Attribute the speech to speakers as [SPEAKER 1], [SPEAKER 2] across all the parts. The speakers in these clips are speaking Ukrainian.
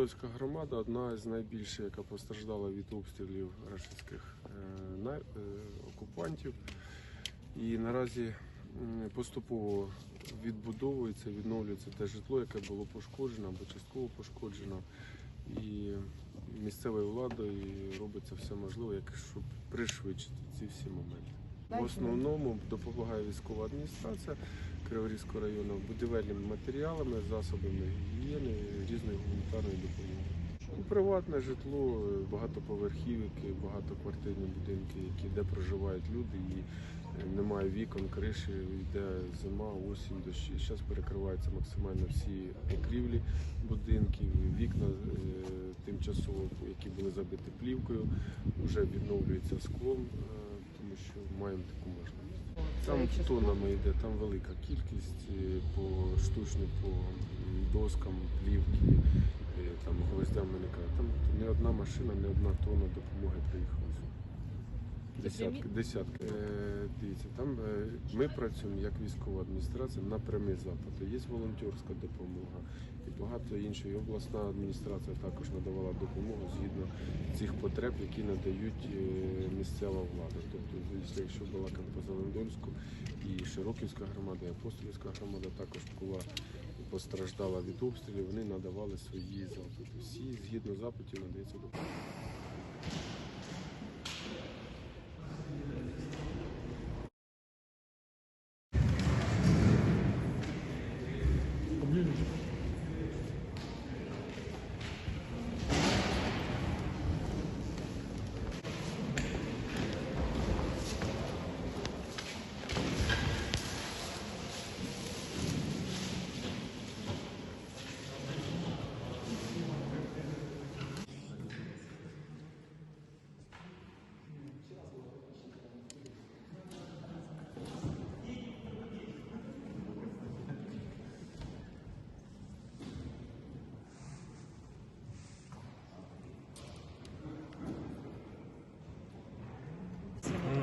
[SPEAKER 1] Світловська громада одна з найбільших, яка постраждала від обстрілів російських е, е, окупантів. І наразі поступово відбудовується, відновлюється те житло, яке було пошкоджено або частково пошкоджено. І місцевою владою робиться все можливе, як щоб пришвидшити ці всі моменти. В основному допомагає військова адміністрація Криворізького району будівельними матеріалами, засобами гігієни, різної гуманітарної допомоги. Ну, Приватне житло, багатоповерхівки, багатоквартирні будинки, які де проживають люди, і е, немає вікон, криші, йде зима, осінь, дощі. Зараз перекриваються максимально всі покрівлі будинків, вікна е, тимчасово, які були забиті плівкою, вже відновлюються склом, е, тому що маємо таку можливість. Там тонами йде, там велика кількість е, по штучно по доскам, плівки, е, там гвоздям виникає. Там не одна машина, не одна тонна допомоги приїхала. Десятки, десятки. Е, дивіться, там е, ми працюємо як військова адміністрація на прямі запити. Є волонтерська допомога і багато іншої. Обласна адміністрація також надавала допомогу згідно цих потреб, які надають е, місцева влада. Тобто, якщо- балакати по Зелендольську і Широківська громада, і Апостолівська громада також була постраждала від обстрілів, вони надавали свої запити. Всі згідно запитів надається допомога.
[SPEAKER 2] У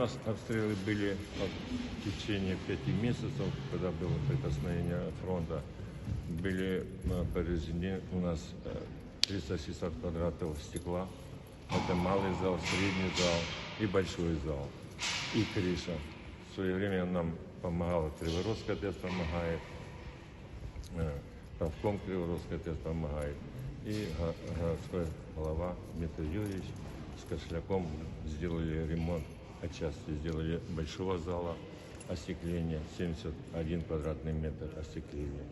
[SPEAKER 2] нас обстрелы были в течение пяти месяцев, когда было прикосновение фронта. Были э, повреждены у нас э, 360 квадратов стекла. Это малый зал, средний зал и большой зал. И крыша. В свое время нам помогала Криворожская ТЭС помогает. э, Правком Криворожская ТЭС помогает. И го- городской глава Дмитрий Юрьевич с Кошляком сделали ремонт, отчасти сделали большого зала остекления, 71 квадратный метр остекления.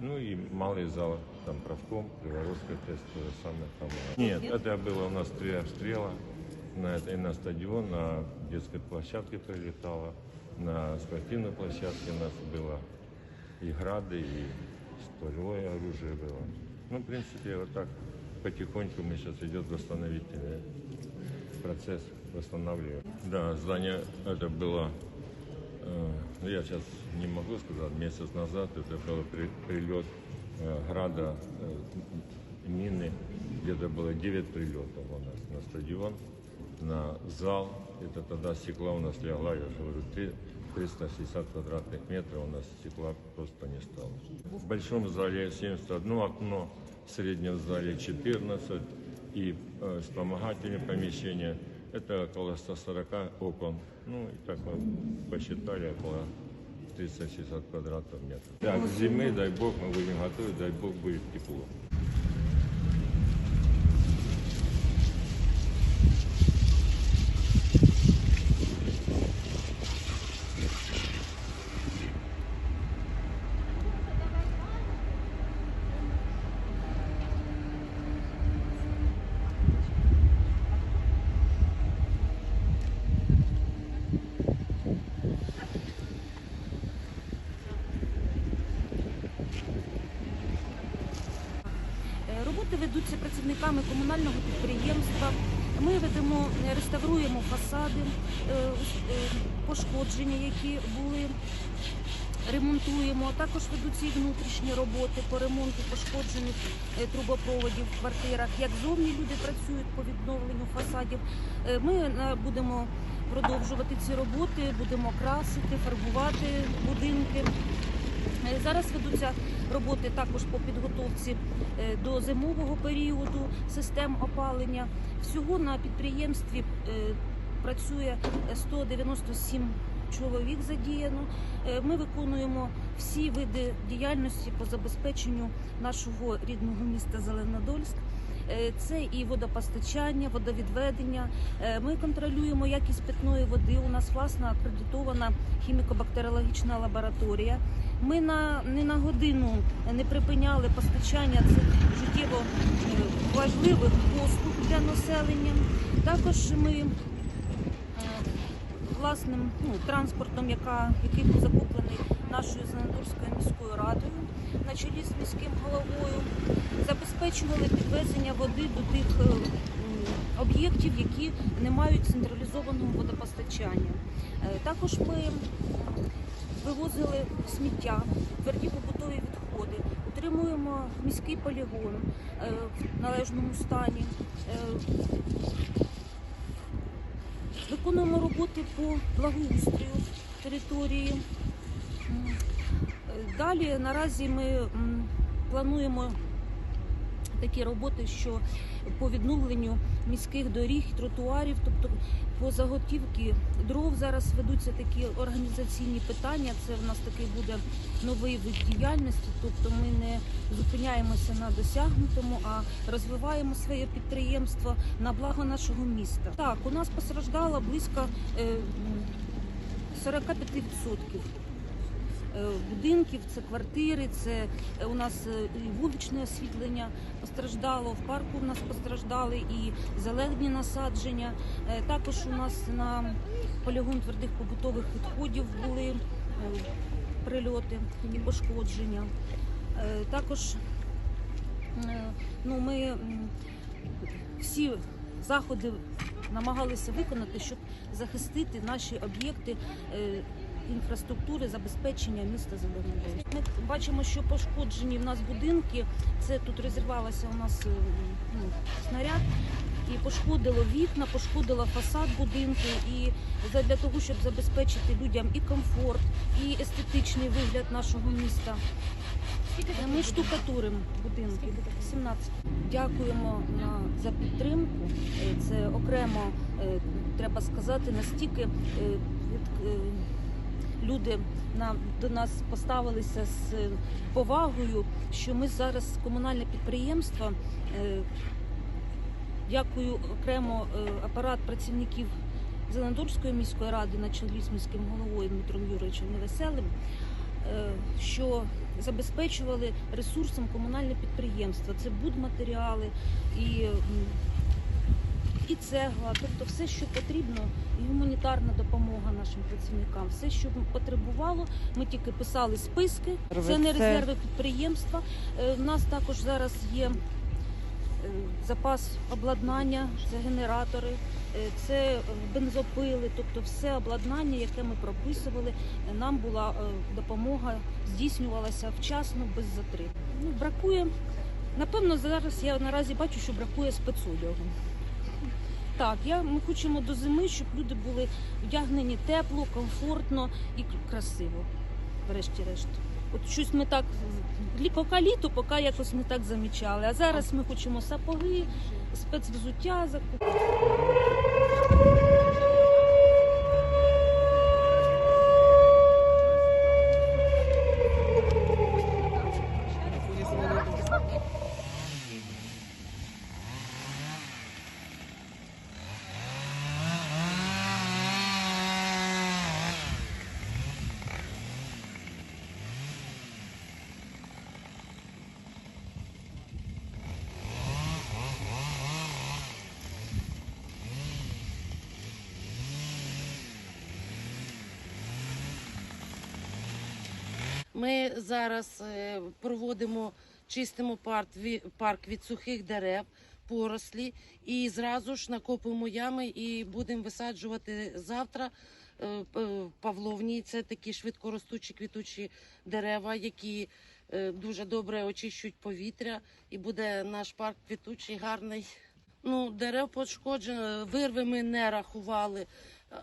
[SPEAKER 2] Ну и малый зал, там правком, Криворожская ТЭС, то же самое помогает. Нет, это было у нас три обстрела. На, и на стадион, на детской площадке прилетало, на спортивной площадке у нас было и грады, и стволевое оружие было. Ну, в принципе, вот так потихоньку мы сейчас идет восстановительный процесс, восстанавливаем. Да, здание это было, э, ну, я сейчас не могу сказать, месяц назад это был при- прилет э, града, э, мины, где-то было 9 прилетов у нас на стадион, на зал, это тогда стекла у нас легла, я же говорю, три- 360 квадратных метров у нас стекла просто не стало. В большом зале 71 окно, в среднем зале 14 и э, вспомогательные помещения это около 140 окон. Ну и так мы посчитали около 360 квадратов метров. Так, с зимы, дай бог, мы будем готовить, дай бог будет тепло.
[SPEAKER 3] Працівниками комунального підприємства. Ми ведемо, е, реставруємо фасади, е, е, пошкодження, які були, ремонтуємо. Також ведуться і внутрішні роботи по ремонту пошкоджених трубопроводів в квартирах. Як зовні люди працюють по відновленню фасадів. Ми будемо продовжувати ці роботи, будемо красити, фарбувати будинки. Е, Зараз ведуться роботи також по підготовці е, до зимового періоду систем опалення. Всього на підприємстві е, працює 197 чоловік задіяно. Ми виконуємо всі види діяльності по забезпеченню нашого рідного міста Зеленодольськ. Е, Це і водопостачання, водовідведення. Е, Ми контролюємо якість питної води. У нас власна акредитована хіміко-бактеріологічна лабораторія. Ми на не на годину не припиняли постачання цих життєво е, важливих послуг для населення. Також ми власним ну, транспортом, яка, який був закуплений нашою Зеленодольською міською радою на чолі з міським головою, забезпечували підвезення води до тих е, об'єктів, які не мають централізованого водопостачання. Е, Також ми вивозили сміття, тверді побутові відходи, утримуємо міський полігон е, в належному стані. Виконуємо роботи по благоустрою території. Далі наразі ми плануємо такі роботи, що по відновленню міських доріг, тротуарів, тобто по заготівці дров зараз ведуться такі організаційні питання. Це в нас такий буде новий вид діяльності, тобто ми не зупиняємося на досягнутому, а розвиваємо своє підприємство на благо нашого міста. Так, у нас постраждало близько е, м, 45% е, будинків, це квартири, це е, у нас е, і вуличне освітлення постраждало, в парку у нас постраждали і зелені насадження. Е, Також у нас на полігон твердих побутових відходів були е, прильоти і пошкодження. Е, Також е, ну, ми всі заходи намагалися виконати, щоб захистити наші об'єкти е, інфраструктури забезпечення міста Зеленодольськ. Ми бачимо, що пошкоджені в нас будинки. Це тут розірвалося у нас е, ну, снаряд. І пошкодило вікна, пошкодило фасад будинку. І для того, щоб забезпечити людям і комфорт, і естетичний вигляд нашого міста. Ми штукатуримо будинки 17. Дякуємо на за підтримку. Е, Це окремо е, треба сказати, настільки е, від- е, люди на до нас поставилися з е, повагою, що ми зараз комунальне підприємство. е, Дякую окремо е, апарат працівників Зеленодольської міської ради на чолі з міським головою Дмитром Юрійовичем Невеселим, що забезпечували ресурсом комунальне підприємство. Це будматеріали і, і цегла, тобто все, що потрібно, і гуманітарна допомога нашим працівникам. Все, що потребувало, ми тільки писали списки. Це не резерви підприємства. Е, В нас також зараз є е, запас обладнання, це генератори, е, це е, бензопили, тобто все обладнання, яке ми прописували, е, нам була е, допомога, здійснювалася вчасно, без затримок. Ну, бракує. Напевно, зараз я наразі бачу, що бракує спецодягу. Так, я, ми хочемо до зими, щоб люди були вдягнені тепло, комфортно і красиво. Врешті-решт. От щось ми так поки літо, поки якось не так замічали. А зараз ми хочемо сапоги, спецвзуття закупити.
[SPEAKER 4] Ми зараз е, проводимо, чистимо парк, від сухих дерев, порослі і зразу ж накопимо ями і будемо висаджувати завтра. е, Павловні це такі швидкоростучі квітучі дерева, які е, дуже добре очищують повітря, і буде наш парк квітучий, гарний. Ну, дерев пошкоджено, вирви ми не рахували.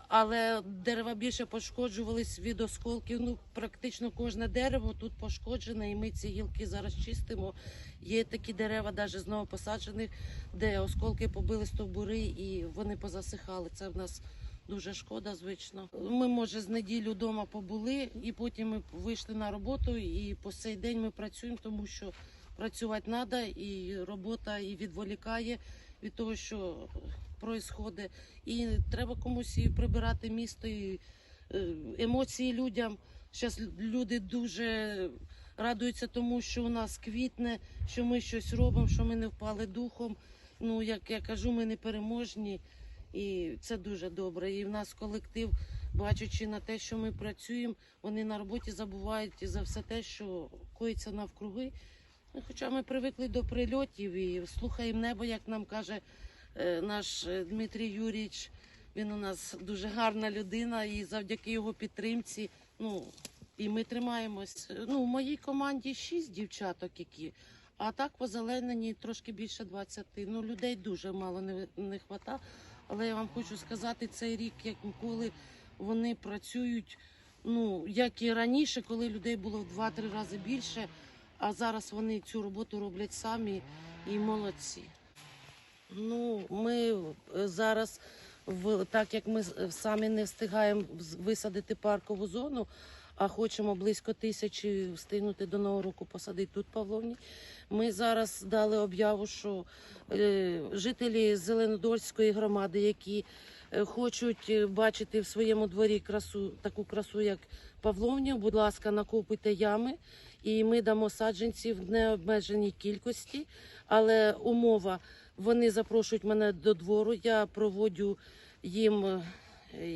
[SPEAKER 4] Але дерева більше пошкоджувались від осколків. Ну, практично кожне дерево тут пошкоджене, і ми ці гілки зараз чистимо. Є такі дерева, навіть з новопосаджених, де осколки побили стовбури і вони позасихали. Це в нас дуже шкода, звично. Ми, може, з неділю вдома побули, і потім ми вийшли на роботу. І по цей день ми працюємо, тому що працювати треба, і робота і відволікає від того, що відбувається. І треба комусь і прибирати місто, і е, емоції людям. Зараз люди дуже радуються тому, що у нас квітне, що ми щось робимо, що ми не впали духом. Ну, як я кажу, ми не переможні, і це дуже добре. І в нас колектив, бачачи на те, що ми працюємо, вони на роботі забувають за все те, що коїться навкруги. Ну, Хоча ми привикли до прильотів і слухаємо небо, як нам каже е, наш е, Дмитрій Юрійович. Він у нас дуже гарна людина, і завдяки його підтримці, ну і ми тримаємось. Ну, в моїй команді шість дівчаток, які, а так по зеленені трошки більше 20. Ну, людей дуже мало не, не хвата. Але я вам хочу сказати, цей рік, як ніколи, вони працюють. Ну, як і раніше, коли людей було в 2-3 рази більше, а зараз вони цю роботу роблять самі і молодці. Ну, ми е, зараз, в, так як ми самі не встигаємо висадити паркову зону, а хочемо близько тисячі встигнути до Нового року посадити тут Павловні. Ми зараз дали об'яву, що е, жителі Зеленодольської громади, які е, хочуть е, бачити в своєму дворі красу, таку красу, як Павловня, будь ласка, накопуйте ями, і ми дамо саджанців в необмеженій кількості, але умова. Вони запрошують мене до двору. Я проводжу їм, е,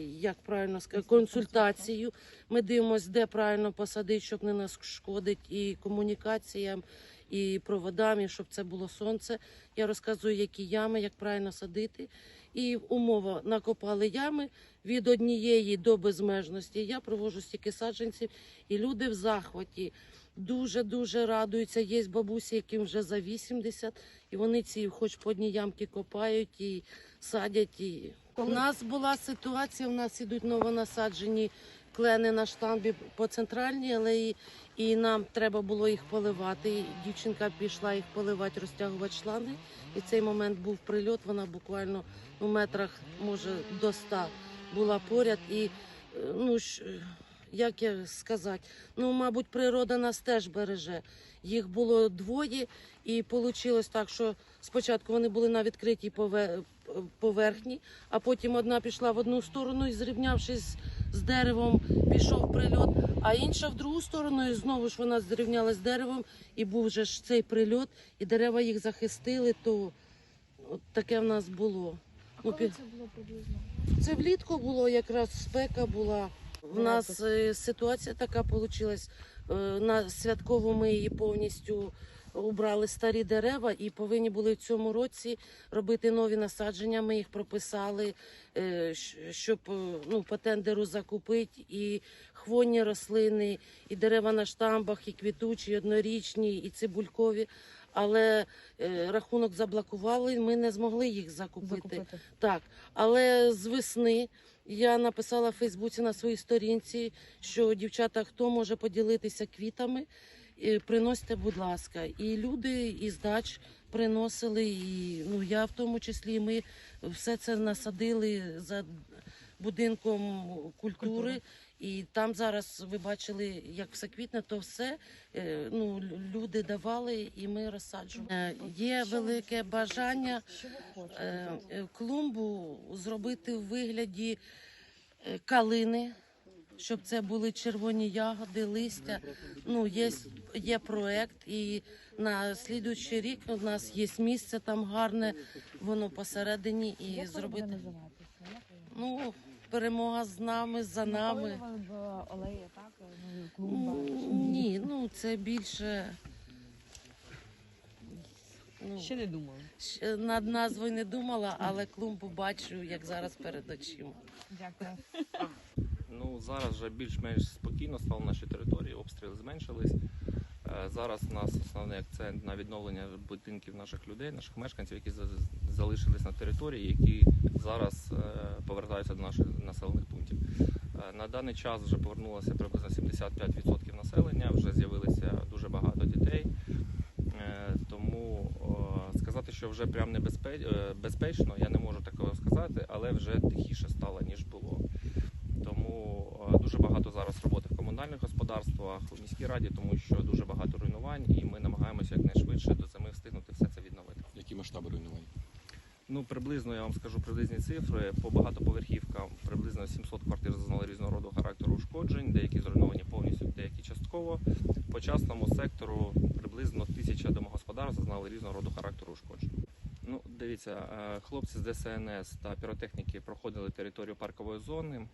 [SPEAKER 4] як правильно сказати, консультацію. Ми дивимося, де правильно посадити, щоб не нашкодити і комунікаціям, і проводам, і щоб це було сонце. Я розказую, які ями, як правильно садити. І умова накопали ями від однієї до безмежності. Я провожу стільки саджанців, і люди в захваті. Дуже дуже радуються. Є бабусі, яким вже за 80, і вони ці, хоч по одній ямки копають і садять. І... У нас була ситуація, у нас ідуть новонасаджені клени на штамбі по центральній алеї, і нам треба було їх поливати. І дівчинка пішла їх поливати, розтягувати шланги. І цей момент був прильот. Вона буквально у метрах, може, до 100 була поряд. І е, ну як я сказати, ну, мабуть, природа нас теж береже. Їх було двоє, і вийшло так, що спочатку вони були на відкритій поверхні, а потім одна пішла в одну сторону і, зрівнявшись з деревом, пішов прильот, а інша в другу сторону, і знову ж вона зрівнялась з деревом, і був же ж цей прильот, і дерева їх захистили, то от таке в нас було. Ну, пі-
[SPEAKER 5] це було приблизно?
[SPEAKER 4] це влітку було, якраз спека була. В нас е, ситуація така вийшла. На святкову ми її повністю убрали старі дерева і повинні були в цьому році робити нові насадження. Ми їх прописали, е, щ- щоб е, ну, по тендеру закупити і хвойні рослини, і дерева на штамбах, і квітучі, і однорічні, і цибулькові. Але е, рахунок заблокували, ми не змогли їх закупити.
[SPEAKER 5] Закупити.
[SPEAKER 4] Так, але з весни я написала в Фейсбуці на своїй сторінці, що дівчата, хто може поділитися квітами, е, приносьте, будь ласка. І люди із дач приносили, і ну я в тому числі. Ми все це насадили за будинком культури.
[SPEAKER 5] Культури.
[SPEAKER 4] І там зараз ви бачили, як все квітне, то все е, ну, люди давали, і ми розсаджуємо. Е, Є велике бажання е, клумбу зробити в вигляді калини, щоб це були червоні ягоди, листя. Ну, є, є проект, і на слідуючий рік у нас є місце там гарне, воно посередині, і зробити. Ну, перемога з нами, за нами.
[SPEAKER 5] Напоювали олеї, так? Ну, клумба.
[SPEAKER 4] Ні, ну це більше. Ну,
[SPEAKER 5] Ще не думали.
[SPEAKER 4] ще над назвою не думала, але клумбу бачу, як зараз перед очима.
[SPEAKER 5] Дякую.
[SPEAKER 6] Ну зараз вже більш-менш спокійно стало на нашій території, обстріли зменшились. Е, Зараз у нас основний акцент на відновлення будинків наших людей, наших мешканців, які залишились на території, які зараз е, повертаються до наших населених пунктів. Е, На даний час вже повернулося приблизно 75% населення, вже з'явилося дуже багато дітей. Тому сказати, що вже прям небезпечно, я не можу такого сказати, але вже тихіше стало, ніж було. Тому дуже багато зараз роботи комунальних господарствах, у міській раді, тому що дуже багато руйнувань, і ми намагаємося якнайшвидше до зими встигнути все це відновити.
[SPEAKER 7] Які масштаби руйнувань?
[SPEAKER 6] Ну, приблизно я вам скажу приблизні цифри. По багатоповерхівкам приблизно 700 квартир зазнали різного роду характеру ушкоджень, деякі зруйновані повністю, деякі частково. По частному сектору приблизно тисяча домогосподарств зазнали різного роду характеру ушкоджень. Ну, дивіться, е, хлопці з ДСНС та піротехніки проходили територію паркової зони,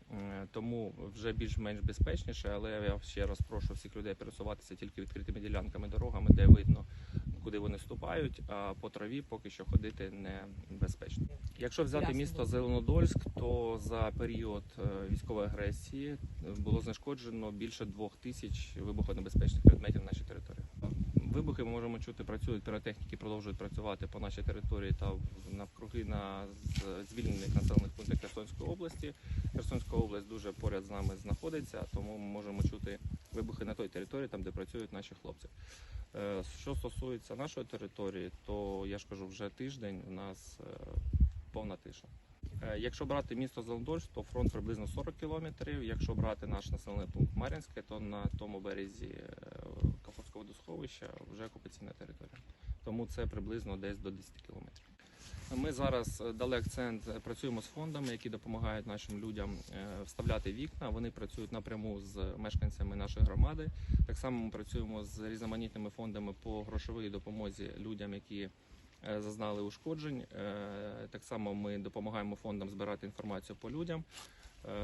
[SPEAKER 6] тому вже більш-менш безпечніше, але я ще раз прошу всіх людей пересуватися тільки відкритими ділянками, дорогами, де видно, куди вони ступають, а по траві поки що ходити небезпечно. Якщо взяти місто Зеленодольськ, то за період е, військової агресії е, було знешкоджено більше двох тисяч вибухонебезпечних предметів. Вибухи ми можемо чути, працюють піротехніки, продовжують працювати по нашій території та навкруги на звільнених населених пунктах Херсонської області. Херсонська область дуже поряд з нами знаходиться, тому ми можемо чути вибухи на той території, там де працюють наші хлопці. Е, Що стосується нашої території, то я ж кажу, вже тиждень у нас е, повна тиша. Е, Якщо брати місто Зеленодольськ, то фронт приблизно 40 кілометрів. Якщо брати наш населений пункт Мар'їнське, то на тому березі Каховського водосховища вже окупаційна територія. Тому це приблизно десь до 10 кілометрів. Ми зараз е, дали акцент, е, працюємо з фондами, які допомагають нашим людям е, вставляти вікна. Вони працюють напряму з мешканцями нашої громади. Так само ми працюємо з різноманітними фондами по грошовій допомозі людям, які зазнали ушкоджень. Так само ми допомагаємо фондам збирати інформацію по людям,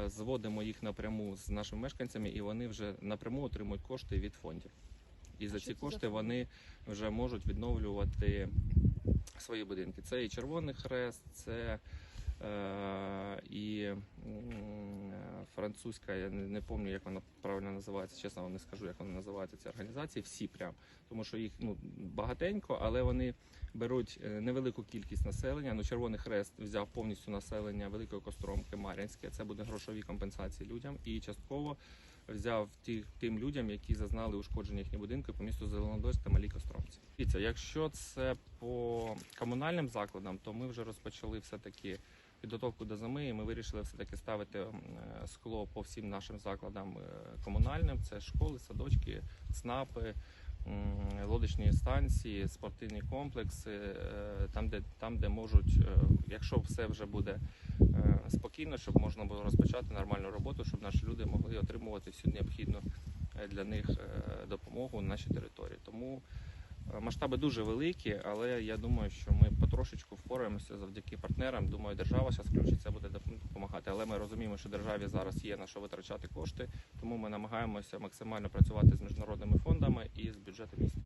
[SPEAKER 6] зводимо їх напряму з нашими мешканцями, і вони вже напряму отримують кошти від фондів. І за ці кошти вони вже можуть відновлювати свої будинки. Це і Червоний Хрест, це е, і французька, я не, пам'ятаю, як вона правильно називається. Чесно вам не скажу, як вони називаються ці організації. Всі прям, тому що їх ну багатенько, але вони беруть е, невелику кількість населення. Ну, Червоний Хрест взяв повністю населення Великої Костромки, Мар'їнське. Це буде грошові компенсації людям і частково. Взяв ті, тим людям, які зазнали ушкодження їхні будинки по місту Зеленодольськ та Малій Костромці. Дивіться, якщо це по комунальним закладам, то ми вже розпочали все таки підготовку до зими. І ми вирішили все таки ставити е, скло по всім нашим закладам е, комунальним. Це школи, садочки, ЦНАПи, лодочні станції, спортивні комплекси, е, там, де там, де можуть, якщо все вже буде спокійно, щоб можна було розпочати нормальну роботу, щоб наші люди могли отримувати всю необхідну е, для них е, допомогу на нашій території. Тому е, масштаби дуже великі, але я думаю, що ми потрошечку впораємося завдяки партнерам. Думаю, держава зараз включиться, буде доп- допомагати. Але ми розуміємо, що державі зараз є на що витрачати кошти, тому ми намагаємося максимально працювати з міжнародними фондами і з бюджетом міста.